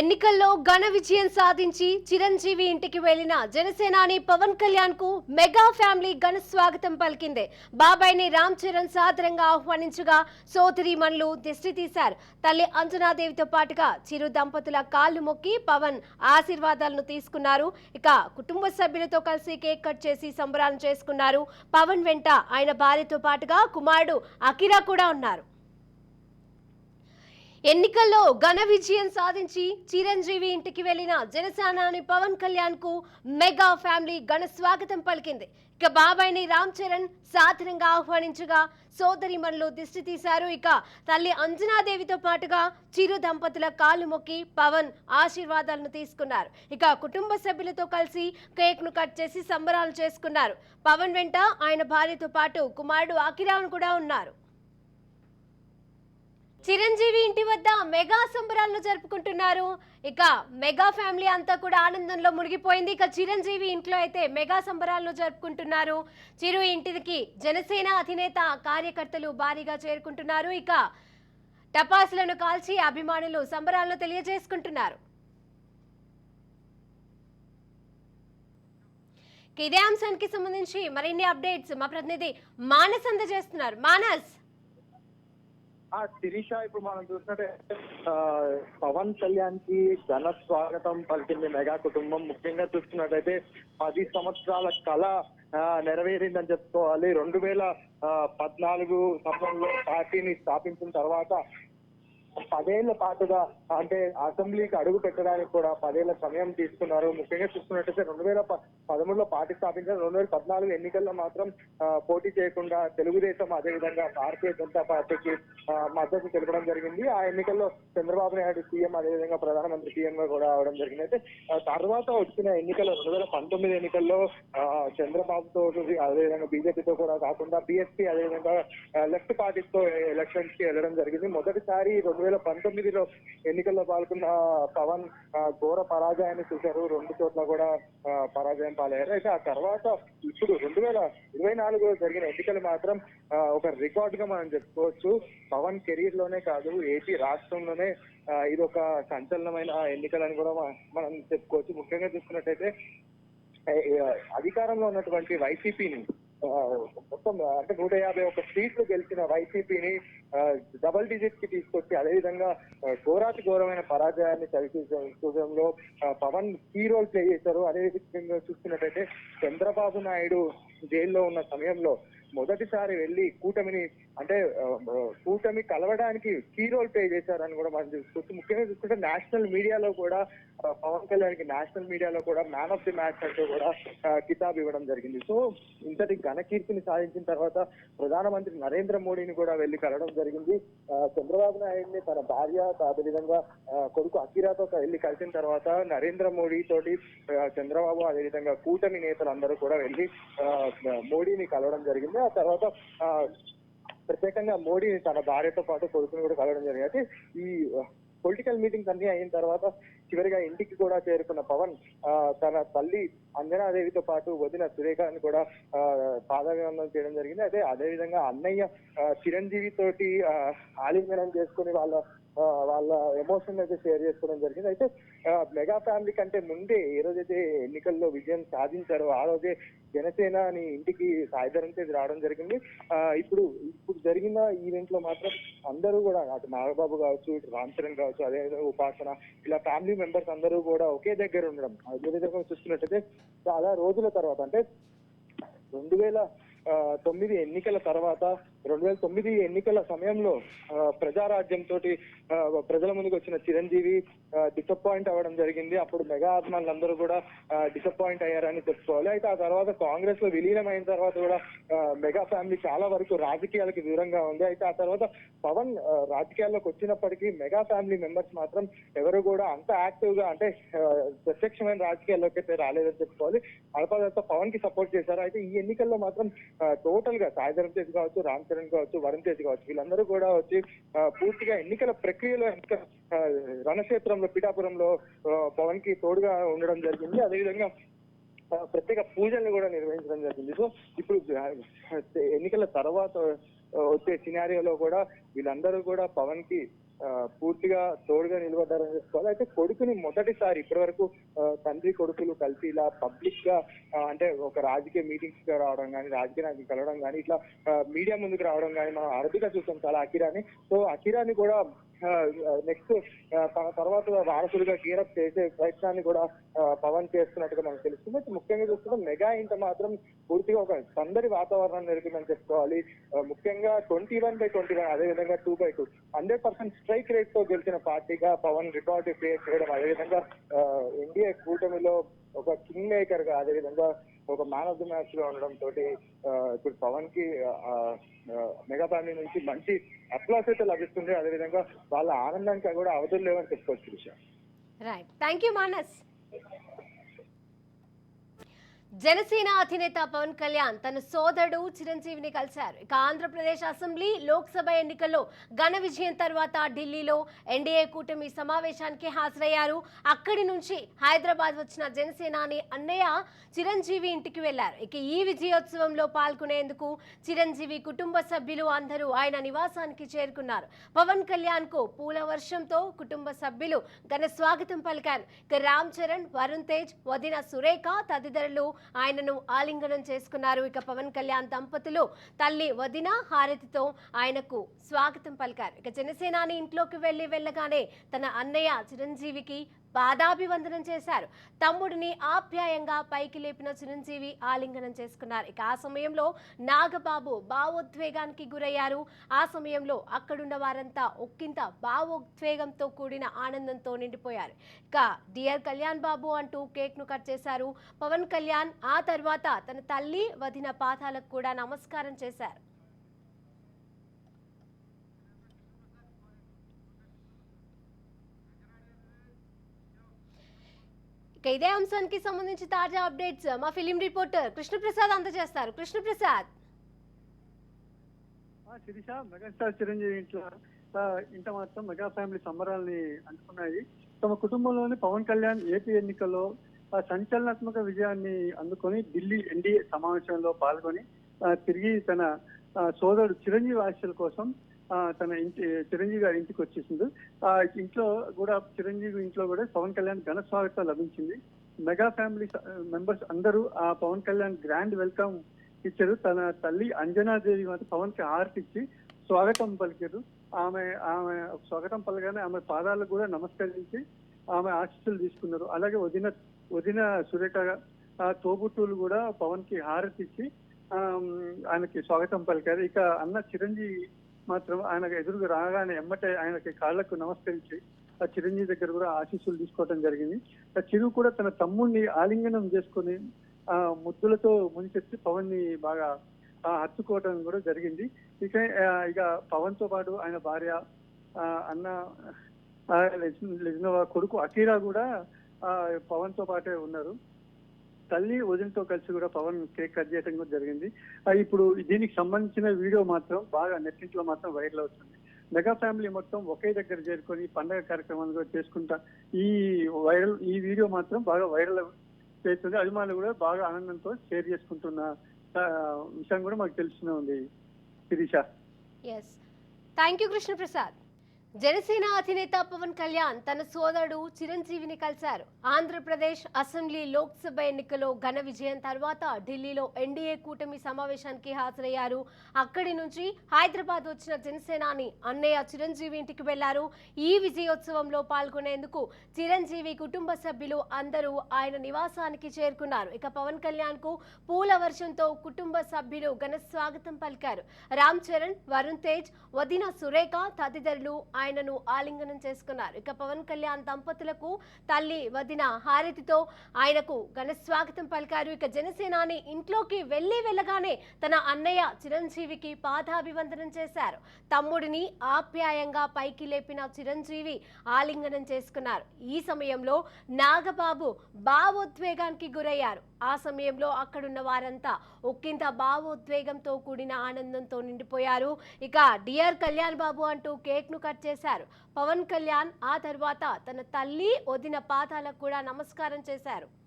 ఎన్నికల్లో ఘన విజయం సాధించి చిరంజీవి ఇంటికి వెళ్ళిన జనసేనాని పవన్ కళ్యాణ్కు మెగా ఫ్యామిలీ ఘన స్వాగతం పలికింది. బాబాయ్ని రామ్ చరణ్ సాదరంగా ఆహ్వానించగా సోదరి మనులు దిష్టి తీశారు. తల్లి అంజనాదేవితో పాటుగా చిరు దంపతుల కాళ్ళు మొక్కి పవన్ ఆశీర్వాదాలను తీసుకున్నారు. ఇక కుటుంబ సభ్యులతో కలిసి కేక్ కట్ చేసి సంబరాలు చేసుకున్నారు. పవన్ వెంట ఆయన భార్యతో పాటుగా కుమారుడు అకిరా కూడా ఉన్నారు. ఎన్నికల్లో ఘన విజయం సాధించి చిరంజీవి ఇంటికి వెళ్ళిన జనసేనాని పవన్ కళ్యాణ్కు మెగా ఫ్యామిలీ ఘన స్వాగతం పలికింది. ఇక బాబాయ్ని రామ్ చరణ్ సాధారణంగా ఆహ్వానించగా సోదరి మనలో దిష్టి తీశారు. ఇక తల్లి అంజనాదేవితో పాటుగా చిరు దంపతుల కాలు మొక్కి పవన్ ఆశీర్వాదాలను తీసుకున్నారు. ఇక కుటుంబ సభ్యులతో కలిసి కేక్ను కట్ చేసి సంబరాలు చేసుకున్నారు. పవన్ వెంట ఆయన భార్యతో పాటు కుమారుడు అకిరాన్ కూడా ఉన్నారు. చిరంజీవి ఇంటి వద్ద మెగా సంబరాలను జరుపుకుంటున్నారు. ఇక మెగా ఫ్యామిలీ అంతా కూడా ఆనందంలో మునిగిపోయింది. ఇక చిరంజీవి ఇంట్లో అయితే మెగా సంబరాలను జరుపుకుంటున్నారు. చిరు ఇంటికి జనసేన అధినేత కార్యకర్తలు భారీగా చేరుకుంటున్నారు. ఇక టపాసులను కాల్చి అభిమానులు సంబరాలను తెలియజేసుకుంటున్నారు. ఇదే అంశానికి సంబంధించి మరిన్ని అప్డేట్స్ మా ప్రతినిధి మానస్ అందజేస్తున్నారు. మానస్! ఆ శిరీష ఇప్పుడు మనం చూసినట్టే ఆ, పవన్ కళ్యాణ్కి ఘన స్వాగతం పలికింది మెగా కుటుంబం. ముఖ్యంగా చూసుకున్నట్టయితే పది సంవత్సరాల కళ ఆ, నెరవేరిందని చెప్పుకోవాలి. రెండు వేల ఆ, పద్నాలుగు సంవత్సరంలో పార్టీని స్థాపించిన తర్వాత పదేళ్ళ పాటుగా అంటే అసెంబ్లీకి అడుగు పెట్టడానికి కూడా పదేళ్ళ సమయం తీసుకున్నారు. ముఖ్యంగా చూసుకున్నట్టయితే రెండు వేల పదమూడులో పార్టీ స్థాపించారు. రెండు వేల పద్నాలుగు ఎన్నికల్లో మాత్రం పోటీ చేయకుండా తెలుగుదేశం అదేవిధంగా భారతీయ జనతా పార్టీకి మద్దతు తెలపడం జరిగింది. ఆ ఎన్నికల్లో చంద్రబాబు నాయుడు సీఎం అదేవిధంగా ప్రధానమంత్రి సీఎం గా కూడా అవడం జరిగింది అయితే తర్వాత వచ్చిన ఎన్నికల రెండు వేల పంతొమ్మిది ఎన్నికల్లో చంద్రబాబుతో అదేవిధంగా బీజేపీతో కూడా కాకుండా బీఎస్పీ అదేవిధంగా లెఫ్ట్ పార్టీతో ఎలక్షన్స్కి వెళ్ళడం జరిగింది. మొదటిసారి రెండు వేల పంతొమ్మిదిలో ఎన్నికల్లో పాల్గొన్న పవన్ ఘోర పరాజయాన్ని చూశారు. రెండు చోట్ల కూడా పరాజయం పాలయ్యారు. అయితే ఆ తర్వాత ఇప్పుడు రెండు వేల ఇరవై నాలుగులో జరిగిన ఎన్నికలు మాత్రం ఒక రికార్డ్గా మనం చెప్పుకోవచ్చు. పవన్ కెరీర్లోనే కాదు ఏపీ రాష్ట్రంలోనే ఇది ఒక సంచలనమైన ఎన్నికలని కూడా మనం చెప్పుకోవచ్చు. ముఖ్యంగా చూసుకున్నట్టయితే అధికారంలో ఉన్నటువంటి వైసీపీని మొత్తం అంటే నూట యాభై ఒక సీట్లు గెలిచిన వైసీపీని డబల్ డిజిట్కి తీసుకొచ్చి అదేవిధంగా విధంగా ఘోరాతి ఘోరమైన పరాజయాన్ని చవిచూడంలో పవన్ కీ రోల్ ప్లే చేశారు. అదే విధంగా చూస్తున్నట్టయితే చంద్రబాబు నాయుడు జైల్లో ఉన్న సమయంలో మొదటిసారి వెళ్ళి కూటమిని అంటే కూటమి కలవడానికి కీ రోల్ ప్లే చేశారని కూడా మనం చూసుకోవచ్చు ముఖ్యంగా చూసుకుంటే నేషనల్ మీడియాలో కూడా పవన్ కళ్యాణ్కి నేషనల్ మీడియాలో కూడా మ్యాన్ ఆఫ్ ది మ్యాచ్ అంటూ కూడా కితాబ్ ఇవ్వడం జరిగింది. సో ఇంతటి ఘనకీర్తిని సాధించిన తర్వాత ప్రధానమంత్రి నరేంద్ర మోడీని కూడా వెళ్ళి కలవడం జరిగింది. చంద్రబాబు నాయుడిని తన భార్య అదేవిధంగా కొడుకు అఖిరాతో వెళ్ళి కలిసిన తర్వాత నరేంద్ర మోడీ తోటి చంద్రబాబు అదేవిధంగా కూటమి నేతలందరూ కూడా వెళ్ళి మోడీని కలవడం జరిగింది. ఆ తర్వాత ప్రత్యేకంగా మోడీ తన భార్యతో పాటు కొడుకుని కూడా కలవడం జరిగింది. అయితే ఈ పొలిటికల్ మీటింగ్స్ అన్ని అయిన తర్వాత చివరిగా ఇంటికి కూడా చేరుకున్న పవన్ ఆ, తన తల్లి అంజనాదేవితో పాటు వదిన సురేఖని కూడా పాదాభివందనం చేయడం జరిగింది. అదే అదే విధంగా అన్నయ్య చిరంజీవి తోటి ఆ, ఆలింగనం చేసుకుని వాళ్ళ వాళ్ళ ఎమోషన్ అయితే షేర్ చేసుకోవడం జరిగింది. అయితే మెగా ఫ్యామిలీ కంటే ముందే ఏ రోజైతే ఎన్నికల్లో విజయం సాధించారో ఆ రోజే జనసేన అని ఇంటికి సాయిధరం చేసి రావడం జరిగింది. ఇప్పుడు ఇప్పుడు జరిగిన ఈవెంట్లో మాత్రం అందరూ కూడా అటు నాగబాబు కావచ్చు ఇటు రామ్ చరణ్ కావచ్చు అదేవిధంగా ఉపాసన ఇలా ఫ్యామిలీ మెంబర్స్ అందరూ కూడా ఒకే దగ్గర ఉండడం అదే విధంగా చూస్తున్నట్టయితే చాలా రోజుల తర్వాత అంటే రెండు వేల తొమ్మిది ఎన్నికల తర్వాత రెండు వేల తొమ్మిది ఎన్నికల సమయంలో ప్రజారాజ్యం తోటి ప్రజల ముందుకు వచ్చిన చిరంజీవి డిసప్పాయింట్ అవ్వడం జరిగింది. అప్పుడు మెగా ఆత్మాలందరూ కూడా డిసప్పాయింట్ అయ్యారని చెప్పుకోవాలి. అయితే ఆ తర్వాత కాంగ్రెస్లో విలీనమైన తర్వాత కూడా మెగా ఫ్యామిలీ చాలా వరకు రాజకీయాలకు దూరంగా ఉంది. అయితే ఆ తర్వాత పవన్ రాజకీయాల్లోకి వచ్చినప్పటికీ మెగా ఫ్యామిలీ మెంబర్స్ మాత్రం ఎవరు కూడా అంత యాక్టివ్గా అంటే ప్రత్యక్షమైన రాజకీయాల్లోకి అయితే రాలేదని చెప్పుకోవాలి. అల్పదంతా పవన్కి సపోర్ట్ చేశారు. అయితే ఈ ఎన్నికల్లో మాత్రం టోటల్గా సాయిధరం చేసి కావచ్చు రామ్ చరణ్ కావచ్చు వరుణ్ తేజ్ కావచ్చు వీళ్ళందరూ కూడా వచ్చి పూర్తిగా ఎన్నికల ప్రక్రియలో ఎన్నిక రణక్షేత్రంలో పిఠాపురంలో పవన్కి తోడుగా ఉండడం జరిగింది. అదేవిధంగా ప్రత్యేక పూజలు కూడా నిర్వహించడం జరిగింది. సో ఇప్పుడు ఎన్నికల తర్వాత వచ్చే సినారియోలో కూడా వీళ్ళందరూ కూడా పవన్కి పూర్తిగా తోడుగా నిలబడ్డారని చెప్పుకోవాలి అయితే కొడుకుని మొదటిసారి ఇప్పటి వరకు తండ్రి కొడుకులు కలిసి ఇలా పబ్లిక్గా అంటే ఒక రాజకీయ మీటింగ్స్ రావడం కానీ రాజకీయ నాయకులు కలవడం కానీ ఇట్లా మీడియా ముందుకు రావడం కానీ మనం అరుదుగా చూసాం చాలా అకిరాని సో అకిరాని కూడా నెక్స్ట్ తర్వాత వారసులుగా గీరప్ చేసే ప్రయత్నాన్ని కూడా పవన్ చేస్తున్నట్టుగా మనకు తెలుస్తుంది. అయితే ముఖ్యంగా చూస్తుంటే మెగా ఇంటర్ మాత్రం పూర్తిగా ఒక సందడి వాతావరణం నెలకొందని చెప్పుకోవాలి ముఖ్యంగా twenty one by twenty one అదేవిధంగా two by two. Hundred percent strike రేట్తో గెలిచిన పార్టీగా పవన్ రికార్డు క్రియేట్ చేయడం అదేవిధంగా ఎన్డీఏ కూటమిలో ఒక కింగ్ మేకర్గా అదేవిధంగా ఒక మ్యాన్ ఆఫ్ ది మ్యాచ్గా ఉండడం తోటి ఇప్పుడు పవన్కి మెగా ఫ్యామిలీ నుంచి మంచి అప్లాస్ అయితే లభిస్తుంది. అదేవిధంగా వాళ్ళ ఆనందానికి కూడా అవధులు లేవని చెప్పుకోవచ్చు విషయం right thank you Manas Janasena అధినేత పవన్ కళ్యాణ్ తన సోదరుడు చిరంజీవిని కలిశారు. ఇక ఆంధ్రప్రదేశ్ అసెంబ్లీ లోక్సభ ఎన్నికల్లో ఘన విజయం తర్వాత ఢిల్లీలో ఎన్డీఏ కూటమి సమావేశానికి హాజరయ్యారు. అక్కడి నుంచి హైదరాబాద్ వచ్చిన జనసేనాని అన్నయ్య చిరంజీవి ఇంటికి వెళ్ళారు. ఇక ఈ విజయోత్సవంలో పాల్గొనేందుకు చిరంజీవి కుటుంబ సభ్యులు అందరూ ఆయన నివాసానికి చేరుకున్నారు. పవన్ కళ్యాణ్కు పూల వర్షంతో కుటుంబ సభ్యులు ఘన స్వాగతం పలికారు. ఇక రామ్ చరణ్ వరుణ్ తేజ్ వదిన సురేఖ తదితరులు ఆయనను ఆలింగనం చేసుకున్నారు. ఇక పవన్ కళ్యాణ్ దంపతులు తల్లి వదిన హారతితో ఆయనకు స్వాగతం పలికారు. ఇక జనసేనాని ఇంట్లోకి వెళ్ళి వెళ్ళగానే తన అన్నయ్య చిరంజీవికి పాదాభివందనం చేశారు. తమ్ముడిని ఆప్యాయంగా పైకి లేపిన చిరంజీవి ఆలింగనం చేసుకున్నారు. ఇక ఆ సమయంలో నాగబాబు భావోద్వేగానికి గురయ్యారు. ఆ సమయంలో అక్కడున్న వారంతా ఒక్కింత భావోద్వేగంతో కూడిన ఆనందంతో నిండిపోయారు. ఇక డియర్ కళ్యాణ్ బాబు అంటూ కేక్ను కట్ చేశారు. పవన్ కళ్యాణ్ ఆ తర్వాత తన తల్లి వదిన పాతాలకు కూడా నమస్కారం చేశారు. ఇక ఇదే అంశానికి సంబంధించి తాజా అప్డేట్స్. మా ఫిలిం రిపోర్టర్ కృష్ణప్రసాద్ అందజేస్తారు. కృష్ణప్రసాద్. శిరీష మెగాస్టార్ చిరంజీవి ఇంట్లో ఇంత మాత్రం మెగా ఫ్యామిలీ సంబరాల్ని అందుకున్నాయి. తమ కుటుంబంలోని పవన్ కళ్యాణ్ ఏపీ ఎన్నికల్లో సంచలనాత్మక విజయాన్ని అందుకొని ఢిల్లీ ఎన్డీఏ సమావేశంలో పాల్గొని తిరిగి తన సోదరుడు చిరంజీవి ఆశల కోసం తన ఇంటి చిరంజీవి గారి ఇంటికి వచ్చేసింది. ఆ ఇంట్లో కూడా చిరంజీవి ఇంట్లో కూడా పవన్ కళ్యాణ్ ఘన స్వాగతం లభించింది. మెగా ఫ్యామిలీ మెంబర్స్ అందరూ ఆ పవన్ కళ్యాణ్ గ్రాండ్ వెల్కమ్ ఇచ్చారు. తన తల్లి అంజనాదేవి మాత్రం పవన్కి హారతి ఇచ్చి స్వాగతం పలికారు. ఆమె ఆమె స్వాగతం పలగానే ఆమె పాదాలకు కూడా నమస్కరించి ఆమె ఆశీస్సులు తీసుకున్నారు. అలాగే వదిన వదిన సురేఖ ఆ, కూడా పవన్కి హారతి ఇచ్చి ఆయనకి స్వాగతం పలికారు. ఇక అన్న చిరంజీవి మాత్రం ఆయనకు ఎదురుగా రాగానే ఎమ్మటే ఆయనకి కాళ్ళకు నమస్కరించి ఆ చిరంజీవి దగ్గర కూడా ఆశీస్సులు తీసుకోవడం జరిగింది. ఆ చిరు కూడా తన తమ్ముడిని ఆలింగనం చేసుకొని ఆ ముద్దులతో ముంచెత్తి పవన్ని బాగా ఆ, హత్తుకోవడం కూడా జరిగింది. ఇక ఇక పవన్తో పాటు ఆయన భార్య ఆ, అన్న ఆ, కొడుకు అకీరా కూడా ఆ, పవన్తో పాటే ఉన్నారు. తల్లి వదినతో కలిసి కూడా పవన్ కేక్ కట్ చేయడం కూడా జరిగింది. ఇప్పుడు దీనికి సంబంధించిన వీడియో మాత్రం బాగా నెట్టింట్లో మాత్రం వైరల్ అవుతుంది. మెగా ఫ్యామిలీ మొత్తం ఒకే దగ్గర చేరుకొని పండగ కార్యక్రమాలు కూడా చేసుకుంటా ఈ వైరల్ ఈ వీడియో మాత్రం బాగా వైరల్ చేస్తుంది. అభిమానులు కూడా బాగా ఆనందంతో షేర్ చేసుకుంటున్న విషయం కూడా మాకు తెలుస్తూనే ఉంది శిరీష థ్యాంక్ యూ కృష్ణప్రసాద్ జనసేన అధినేత పవన్ కళ్యాణ్ తన సోదరుడు చిరంజీవిని కలిశారు. ఆంధ్రప్రదేశ్ అసెంబ్లీ లోక్సభ ఎన్నికలో ఘన విజయం తర్వాత ఢిల్లీలో ఎన్డీఏ కూటమి సమావేశానికి హాజరయ్యారు. అక్కడి నుంచి హైదరాబాద్ వచ్చిన జనసేనాని అన్నయ్య చిరంజీవి ఇంటికి వెళ్ళారు. ఈ విజయోత్సవంలో పాల్గొనేందుకు చిరంజీవి కుటుంబ సభ్యులు అందరూ ఆయన నివాసానికి చేరుకున్నారు. ఇక పవన్ కళ్యాణ్కు పూల వర్షంతో కుటుంబ సభ్యులు ఘన స్వాగతం పలికారు. రామ్ చరణ్ వరుణ్ తేజ్ వదిన సురేఖ తదితరులు ఆయనను ఆలింగనం చేసుకున్నారు. ఇక పవన్ కళ్యాణ్ దంపతులకు తల్లి వదిన హారతితో ఆయనకు ఘన స్వాగతం పలికారు. ఇక జనసేనాని ఇంట్లోకి వెళ్ళి వెళ్ళగానే తన అన్నయ్య చిరంజీవికి పాదాభివందనం చేశారు. తమ్ముడిని ఆప్యాయంగా పైకి లేపిన చిరంజీవి ఆలింగనం చేసుకున్నారు. ఈ సమయంలో నాగబాబు భావోద్వేగానికి గురయ్యారు. ఆ సమయంలో అక్కడున్న వారంతా ఒక్కింత భావోద్వేగంతో కూడిన ఆనందంతో నిండిపోయారు. ఇక డియర్ కళ్యాణ్ బాబు అంటూ కేక్ను కట్ చేశారు. పవన్ కళ్యాణ్ ఆ తర్వాత తన తల్లి వదిన పాదాలకు కూడా నమస్కారం చేశారు.